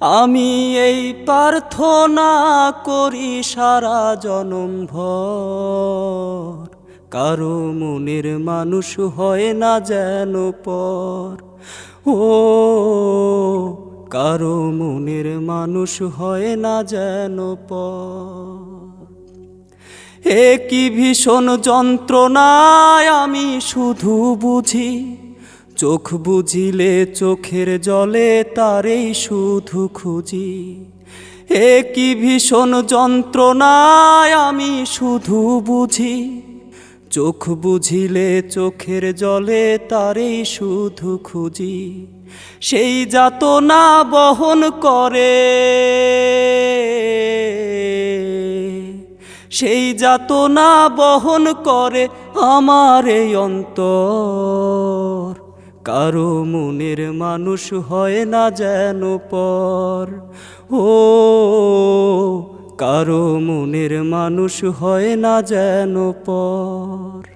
আমি এই প্রার্থনা করি সারা জনম ভর। কারও মনের মানুষ হয় না যেন পর। ও, কারও মনের মানুষ হয় না যেন পর। এ কি ভীষণ যন্ত্রণায় আমি শুধু বুঝি চোখ বুঝিলে চোখের জলে তারেই শুধু খুঁজি। এ কি ভীষণ যন্ত্রণায় আমি শুধু বুঝি। চোখ বুঝিলে চোখের জলে তারেই শুধু খুঁজি। সেই যাতনা বহন করে। সেই যাতনা বহন করে আমার এই অন্তর। কারও মনের মানুষ হয় না যেন পর। ও, কারও মনের মানুষ হয় না যেন পর।